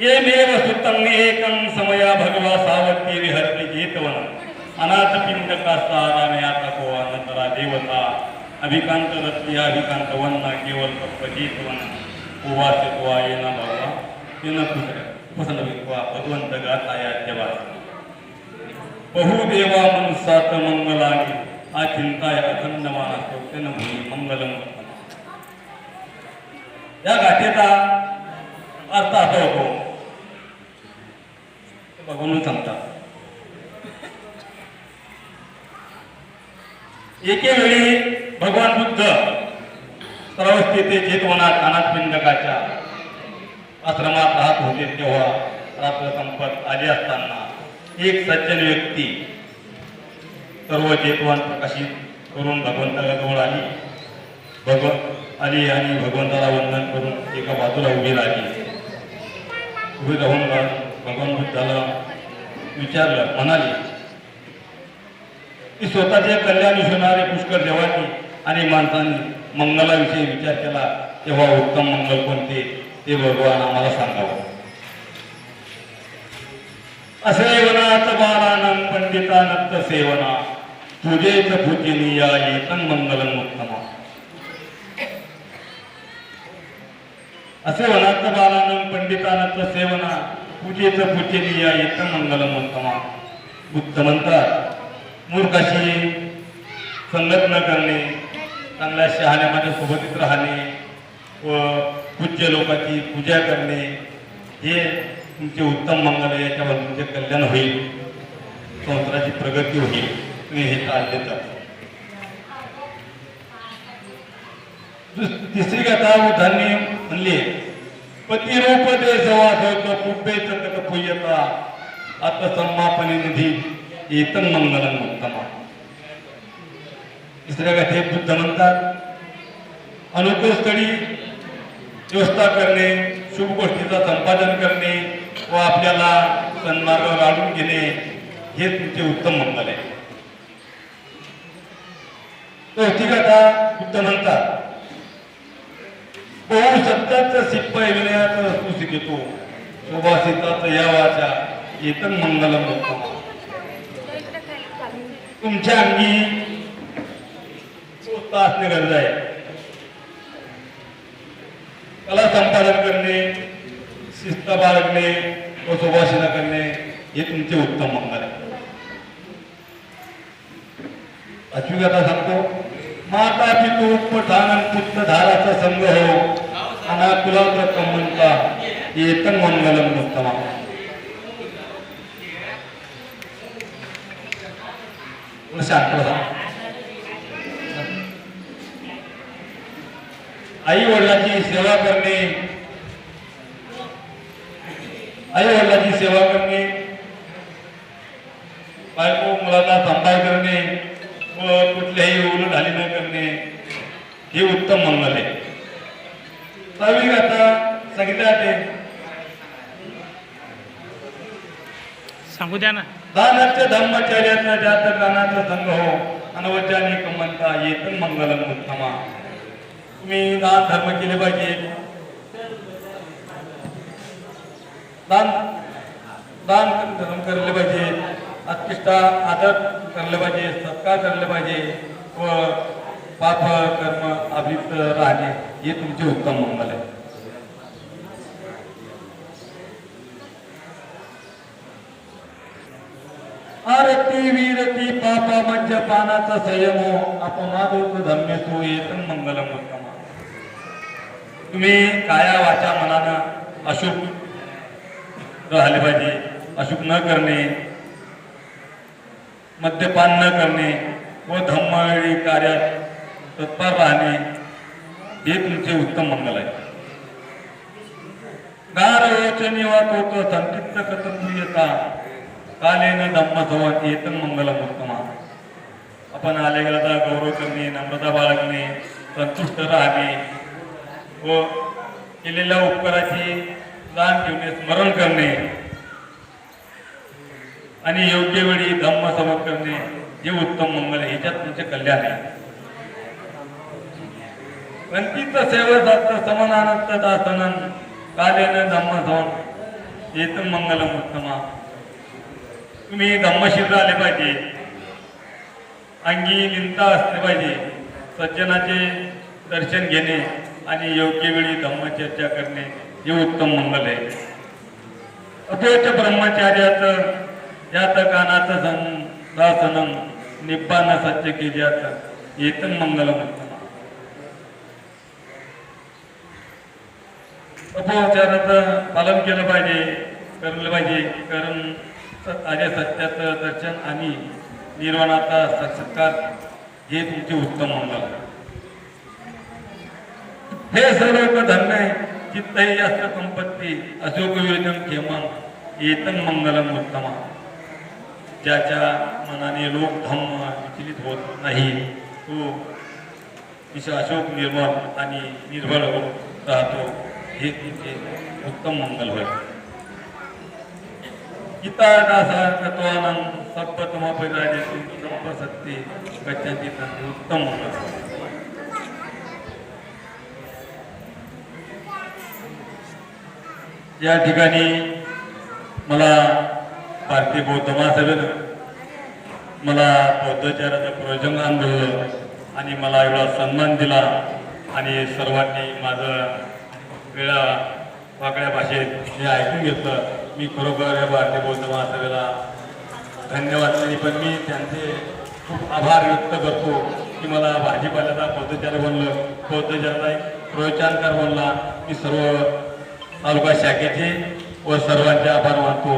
येमेव सुतं एकं समया भगवा सावती विहरती जेतवन अनाथ पिंडका साराने आता को अनंतरा देवता अभिकांत रत्ती अभिकांत वन्ना केवळ तप्प जेतवन उवासित्वा येना भगवा येन कुसर विक्वा भगवंत गाता या देवा बहुदेवा मनसात मंगलानी हा चिंताय अखंड मानस तेन भूमी मंगलम या गाठेचा अर्थ असा होतो बघून थांबतात एके वेळी भगवान बुद्ध सर्वस्थिती चेतवनात अनाथ पिंडकाच्या आश्रमात राहत होते तेव्हा रात्र संपत आली असताना एक सज्जन व्यक्ती सर्व चेतवान प्रकाशित करून भगवंताला जवळ आली. भगव आली आणि भगवंताला वंदन करून एका बाजूला उभी राहिली. उभी राहून भगवान बुद्धाला विचारलं म्हणाले की स्वतःचे कल्याण विसरणारे पुष्कर देवानी आणि माणसांनी मंगलाविषयी विचार केला तेव्हा उत्तम मंगल कोणते ते भगवान आम्हाला सांगावं. असेवनात बालानं पंडितानंत सेवना तुझेच पूजनीया येतन मंगलम उत्तमा. असे वनात बालानं पंडितानंत सेवना पूजेचं पूजनीया येत मंगल उत्तमा बुद्ध म्हणतात मूर्खाशी संगत न करणे चांगल्या शहाण्यामध्ये सोबतीत राहणे व पूज्य लोकांची पूजा करणे हे तुमचे उत्तम मंगल याच्यावर तुमचे कल्याण होईल. संसाराची प्रगती होईल. तुम्ही हे ताल देतात तिसरी कथा उदाहरणी म्हणली पतिरूप दे सवास कुब्बेच कथ पुयता. आता संमापने निधी येतन मंगलन उत्तमा. तिसऱ्या कथेत बुद्ध म्हणतात अनुकूल स्थळी व्यवस्था करणे शुभ गोष्टीचा संपादन करणे व आपल्याला सन्मार्गावर आणून घेणे हे तुमचे उत्तम मंगल आहे. चौथी कथा बुद्ध म्हणतात. तो शब्दाचं सिप्पाय विनयाचं तू घेतो सुभाषितात या वाचा येतन मंगलम होतो तुमच्या अंगी स्वतः असणे गरज आहे कला संपादन करणे शिस्त बाळगणे व सुभाषिता करणे हे तुमचे उत्तम मंगल आहे अचूक कथा सांगतो माता पितू पठाण पुत्र धाराचा संघ हो अनाकुलाचा कमंता येतन मंगलम उत्तमा शांत बसा. आई वडिलांची सेवा करणे. आई वडिलांची सेवा करणे. बायको मुलांना सांभाळ करणे. व कुठल्याही उलटहाली न करणे. हे उत्तम मंगल आहे. आता सांगितलं ते. सांगू द्या ना. दानाच्या धम्मचर्यातनं जात गानाचा संघ हो अनवचानी कमंता येतन मंगलम उत्तमा. तुम्ही दान धर्म केले पाहिजे. दान दान धर्म करले पाहिजे. अत्कृष्टा आदर करले पाहिजे सत्कार करले पाहिजे. व पाप कर्म अभित राहणे हे तुमचे उत्तम मंगल आहे. आरती वीरती पापा मज्ज पानाचा संयम हो. अपमादोत धम्य तो येतन मंगलम उत्तम तुम्ही काया वाचा मनानं अशुभ राहिले पाहिजे. अशुभ न करणे मद्यपान न करणे व धम्मळी कार्यात तत्पर राहणे हे तुमचे उत्तम मंगल आहे. गार योचनी वाटतो संतिप्त कथपूयता कालेन धम्म संवाद येतन मंगलम उत्तमा आपण आले गेला गौरव करणे नम्रता बाळगणे संतुष्ट राहणे व केलेल्या उपकाराची जाण ठेवणे स्मरण करणे. आणि योग्य वेळी धम्म समज करणे हे उत्तम मंगल आहे. ह्याच्यात तुमचे कल्याण आहे. वंचित सेवसात समानानंत दासनन कालेन धम्म सवन येत मंगलम उत्तमा. तुम्ही धम्मशील आले पाहिजे. अंगी निंता असले पाहिजे. सज्जनाचे दर्शन घेणे आणि योग्य वेळी धम्मचर्चा करणे हे उत्तम मंगल आहे. अथोच ब्रह्मचार्याचं यात कानाचं दासनम निब्बान सत्य केल्याचं येतम मंगल म्हणतात अपवाचाराचं पालन केलं पाहिजे करलं पाहिजे कारण आर्य सत्याचं दर्शन आणि निर्वाणाचा साक्षात्कार हे तुमचे उत्तम मंगल हे सर्व धन्य चित्तही जास्त संपत्ती अशोक योजन खेमम येतन मंगलम उत्तम. ज्याच्या मनाने लोक धम्म विचलित होत नाही तो तिचा अशोक निर्मळ आणि निर्भळ होत राहतो. हे तुमचे उत्तम मंगल होय. गीता दासार्थत्वानं सप्तमा परिराजे संपसत्ते गच्छन्ति उत्तम मंगल या ठिकाणी मला भारतीय बौद्ध महासभेनं मला बौद्धाचाराचं प्रयोजन आणलं आणि मला एवढा सन्मान दिला आणि सर्वांनी माझं वेळा वाकड्या भाषेत मी ऐकून घेतलं. मी खरोखर या भारतीय बौद्ध महासभेला धन्यवाद नाही पण मी त्यांचे खूप आभार व्यक्त करतो की मला भाजीपाल्याचा बौद्धचार बनलं. बौद्धचाराचा एक प्रवचनकार बनला. मी सर्व तालुका शाखेचे व सर्वांचे आभार मानतो.